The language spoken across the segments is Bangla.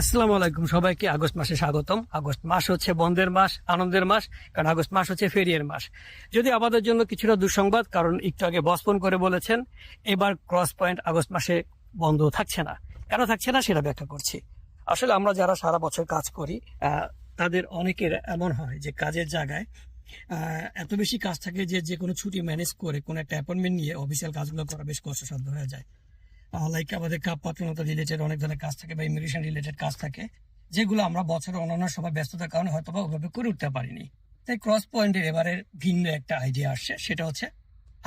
আসসালামু আলাইকুম সবাইকে আগস্ট মাসে স্বাগতম। আগস্ট মাস হচ্ছে বন্ধের মাস, আনন্দের মাস, কারণ আগস্ট মাস হচ্ছে ফেরিয়ের মাস। যদি আমাদের জন্য কিছুটা দুঃসংবাদ, কারণ একটু আগে বসপন করে বলেছেন, এবার ক্রস পয়েন্ট আগস্ট মাসে বন্ধ থাকছে না। কেন থাকছে না সেটা ব্যাখ্যা করছি। আসলে আমরা যারা সারা বছর কাজ করি তাদের অনেকের এমন হয় যে কাজের জায়গায় এত বেশি কাজ থাকে যে যে কোনো ছুটি ম্যানেজ করে কোনো একটা অ্যাপয়েন্টমেন্ট নিয়ে অফিসিয়াল কাজগুলো করা বেশ কষ্টসাধ্য হয়ে যায়। লাইক আমাদের কাপ পাত্রনতা রিলেটেড অনেক ধরনের কাজ থাকে বা ইমিগ্রেশন রিলেটেড কাজ থাকে, যেগুলো আমরা বছরের অন্যান্য সময় ব্যস্ততার কারণে হয়তো বা ওভাবে করে উঠতে পারিনি। তাই ক্রস পয়েন্টের এবারে ভিন্ন একটা আইডিয়া আসছে, সেটা হচ্ছে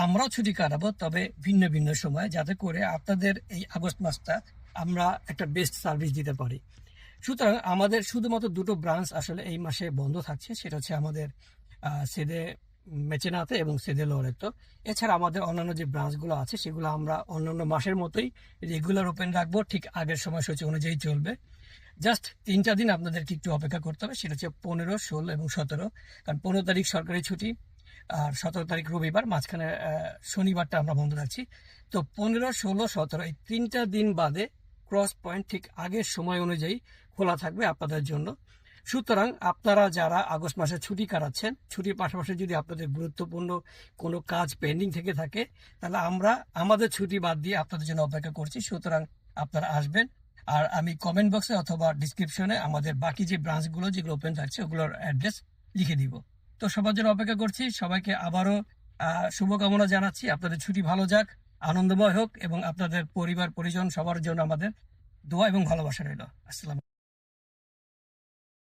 আমরাও ছুটি কাটাবো, তবে ভিন্ন ভিন্ন সময় যাতে করে আপনাদের এই আগস্ট মাসটা আমরা একটা বেস্ট সার্ভিস দিতে পারি। সুতরাং আমাদের শুধুমাত্র দুটো ব্রাঞ্চ আসলে এই মাসে বন্ধ থাকছে, সেটা হচ্ছে আমাদের সেদে মেচেনাতে এবং সেদে লরেতো এছাড়া আমাদের অন্যান্য যে ব্রাঞ্চগুলো আছে, সেগুলো আমরা অন্যান্য মাসের মতোই রেগুলার ওপেন রাখব, ঠিক আগের সময়সূচি অনুযায়ী চলবে। জাস্ট তিনটা দিন আপনাদেরকে একটু অপেক্ষা করতে হবে, সেটা হচ্ছে পনেরো, ষোলো এবং সতেরো। কারণ পনেরো তারিখ সরকারি ছুটি আর সতেরো তারিখ রবিবার, মাঝখানে শনিবারটা আমরা বন্ধ রাখছি। তো পনেরো, ষোলো, সতেরো, এই তিনটা দিন বাদে ক্রস পয়েন্ট ঠিক আগের সময় অনুযায়ী খোলা থাকবে আপনাদের জন্য। সুতরাং আপনারা যারা আগস্ট মাসে ছুটি কাটাচ্ছেন, ছুটির পাশাপাশি যদি আপনাদের গুরুত্বপূর্ণ কোনো কাজ পেন্ডিং থেকে থাকে, তাহলে আমরা আমাদের ছুটি বাদ দিয়ে আপনাদের জন্য অপেক্ষা করছি। সুতরাং আপনারা আসবেন আর আমি কমেন্ট বক্সে অথবা ডিসক্রিপশনে আমাদের বাকি যে ব্রাঞ্চগুলো যেগুলো ওপেন থাকছে, ওগুলোর অ্যাড্রেস লিখে দিব। তো সবার জন্য অপেক্ষা করছি। সবাইকে আবারও শুভকামনা জানাচ্ছি। আপনাদের ছুটি ভালো যাক, আনন্দময় হোক এবং আপনাদের পরিবার, পরিজন সবার জন্য আমাদের দোয়া এবং ভালোবাসা রইল। আসসালাম